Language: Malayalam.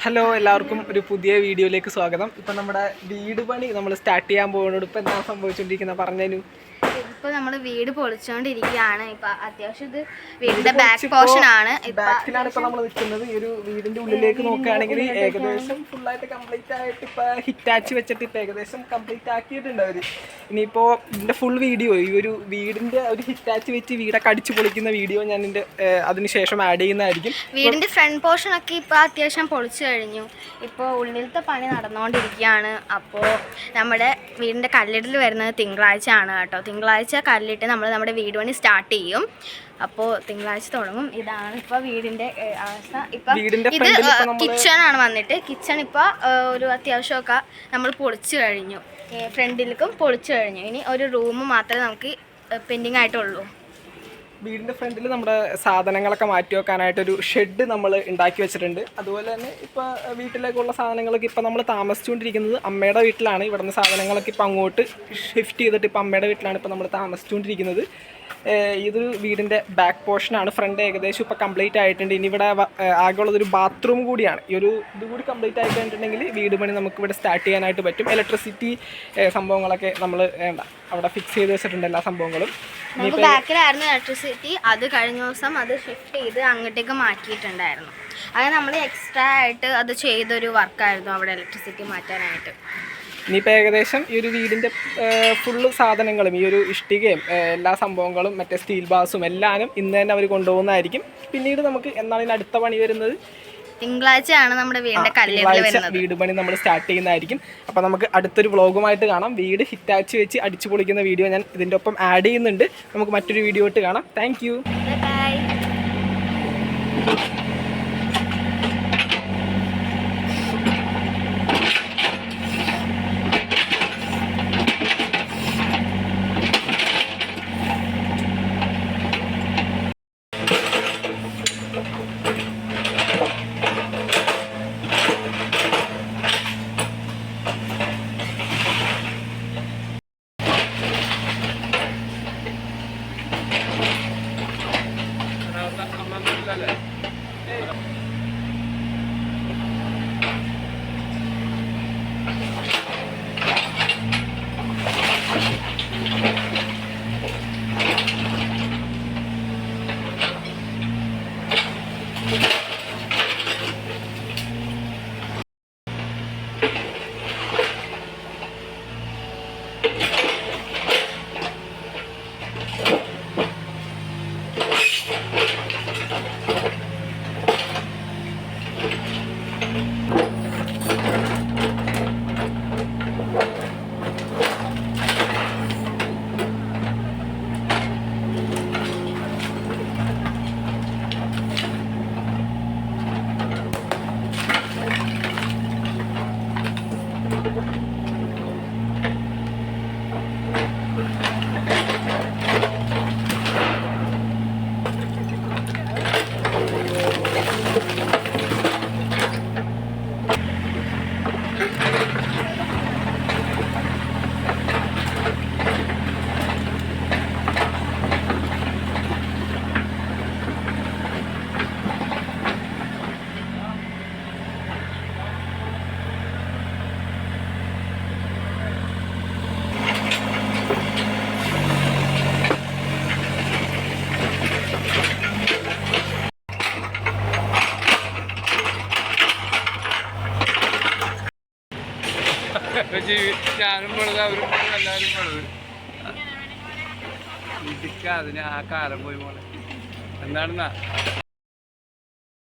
ഹലോ എല്ലാവർക്കും ഒരു പുതിയ വീഡിയോയിലേക്ക് സ്വാഗതം. ഇപ്പം നമ്മുടെ വീട് പണി നമ്മൾ സ്റ്റാർട്ട് ചെയ്യാൻ പോകുന്നത് ഇപ്പം എന്താ സംഭവിച്ചുകൊണ്ടിരിക്കുന്നത് പറഞ്ഞതിനു ഇപ്പൊ നമ്മൾ വീട് പൊളിച്ചുകൊണ്ടിരിക്കുകയാണ് ഇപ്പൊ അത്യാവശ്യം ഇത് വീടിന്റെ ബാക്ക് പോർഷൻ ആണ്. ഇപ്പൊ ബാക്കിലാണ് ഇപ്പം നമ്മൾ നിൽക്കുന്നത് ഈ ഒരു വീടിന്റെ ഉള്ളിലേക്ക് നോക്കുകയാണെങ്കിൽ ഏകദേശം ഫുള്ളായിട്ട് കംപ്ലീറ്റ് ആയിട്ട് ഇപ്പോൾ ഹിറ്റാച്ച് വെച്ചിട്ട് ഇപ്പോൾ ഏകദേശം കംപ്ലീറ്റ് ആക്കിയിട്ടുണ്ട് അവർ ഇനിയിപ്പോൾ ഇതിന്റെ ഫുൾ വീഡിയോ ഈ ഒരു വീടിന്റെ ഒരു ഹിറ്റാച്ച് വെച്ച് വീടൊക്കെ അടിച്ചു പൊളിക്കുന്ന വീഡിയോ ഞാൻ എന്റെ അതിനുശേഷം ആഡ് ചെയ്യുന്നതായിരിക്കും. വീടിന്റെ ഫ്രണ്ട് പോർഷൻ ഒക്കെ ഇപ്പൊ അത്യാവശ്യം പൊളിച്ചു കഴിഞ്ഞു. ഇപ്പൊ ഉള്ളിലത്തെ പണി നടന്നുകൊണ്ടിരിക്കുകയാണ് അപ്പോൾ നമ്മുടെ വീടിന്റെ കല്ലിടൽ വരുന്നത് തിങ്കളാഴ്ച ആണ് കേട്ടോ. തിങ്കളാഴ്ച കല്ലിട്ട് നമ്മൾ നമ്മുടെ വീട് പണി സ്റ്റാർട്ട് ചെയ്യും. അപ്പോൾ തിങ്കളാഴ്ച തുടങ്ങും. ഇതാണ് ഇപ്പൊ വീടിന്റെ അവസ്ഥ. ഇപ്പൊ ഇത് കിച്ചൺ ആണ് വന്നിട്ട്. കിച്ചൺ ഇപ്പൊ ഏഹ്, ഒരു അത്യാവശ്യമൊക്കെ നമ്മൾ പൊളിച്ചു കഴിഞ്ഞു. ഫ്രണ്ടിലേക്കും പൊളിച്ചു കഴിഞ്ഞു. ഇനി ഒരു റൂം മാത്രമേ നമുക്ക് പെൻഡിങ് ആയിട്ടുള്ളൂ. വീടിന്റെ ഫ്രണ്ടിൽ നമ്മുടെ സാധനങ്ങളൊക്കെ മാറ്റി വെക്കാനായിട്ട് ഒരു ഷെഡ് നമ്മൾ ഉണ്ടാക്കി വെച്ചിട്ടുണ്ട്. അതുപോലെ തന്നെ ഇപ്പോൾ വീട്ടിലേക്കുള്ള സാധനങ്ങളൊക്കെ ഇപ്പോൾ നമ്മൾ താമസിച്ചുകൊണ്ടിരിക്കുന്നത് അമ്മയുടെ വീട്ടിലാണ്. ഇവിടുന്ന് സാധനങ്ങളൊക്കെ ഇപ്പോൾ അങ്ങോട്ട് ഷിഫ്റ്റ് ചെയ്തിട്ട് ഇപ്പോൾ അമ്മയുടെ വീട്ടിലാണ് ഇപ്പോൾ നമ്മൾ താമസിച്ചുകൊണ്ടിരിക്കുന്നത്. ഇതൊരു വീടിന്റെ ബാക്ക് പോർഷനാണ് ഫ്രണ്ട് ഏകദേശം ഇപ്പോൾ കംപ്ലീറ്റ് ആയിട്ടുണ്ട്. ഇനി ഇവിടെ ആകെയുള്ളതൊരു ബാത്റൂം കൂടിയാണ്. ഈ ഒരു ഇത് കൂടി കംപ്ലീറ്റ് ആയി കഴിഞ്ഞിട്ടുണ്ടെങ്കിൽ വീട് പണി നമുക്ക് ഇവിടെ സ്റ്റാർട്ട് ചെയ്യാനായിട്ട് പറ്റും. ഇലക്ട്രിസിറ്റി സംഭവങ്ങളൊക്കെ നമ്മൾ വേണ്ട അവിടെ ഫിക്സ് ചെയ്ത് വെച്ചിട്ടുണ്ട് എല്ലാ സംഭവങ്ങളും. ബാക്കിലായിരുന്നു ഇലക്ട്രിസിറ്റി അത് കഴിഞ്ഞ ദിവസം അത് ഷിഫ്റ്റ് ചെയ്ത് അങ്ങോട്ടേക്ക് മാറ്റിയിട്ടുണ്ടായിരുന്നു. അത് നമ്മൾ എക്സ്ട്രാ ആയിട്ട് അത് ചെയ്തൊരു വർക്കായിരുന്നു അവിടെ ഇലക്ട്രിസിറ്റി മാറ്റാനായിട്ട്. ഇനിയിപ്പോൾ ഏകദേശം ഈ ഒരു വീടിന്റെ ഫുള്ള് സാധനങ്ങളും ഈ ഒരു ഇഷ്ടികയും എല്ലാ സംഭവങ്ങളും മറ്റേ സ്റ്റീൽ ബാസും എല്ലാനും ഇന്ന് തന്നെ അവർ കൊണ്ടുപോകുന്നതായിരിക്കും. പിന്നീട് നമുക്ക് എന്നാണ് ഇതിന് അടുത്ത പണി വരുന്നത്? തിങ്കളാഴ്ചയാണ് നമ്മുടെ വീടിന്റെ കല്ലുകളിൽ തിങ്കളാഴ്ച വീട് പണി നമ്മൾ സ്റ്റാർട്ട് ചെയ്യുന്നതായിരിക്കും. അപ്പോൾ നമുക്ക് അടുത്തൊരു വ്ളോഗുമായിട്ട് കാണാം. വീട് ഹിറ്റാച്ച് വെച്ച് അടിച്ചു പൊളിക്കുന്ന വീഡിയോ ഞാൻ ഇതിന്റെ ഒപ്പം ആഡ് ചെയ്യുന്നുണ്ട്. നമുക്ക് മറ്റൊരു വീഡിയോ ഇട്ട് കാണാം. Thank bye ജീവി- ഞാനും അവരും എല്ലാവരും അതിന് ആ കാലം പോയി മോളെ. എന്താണെന്നാ?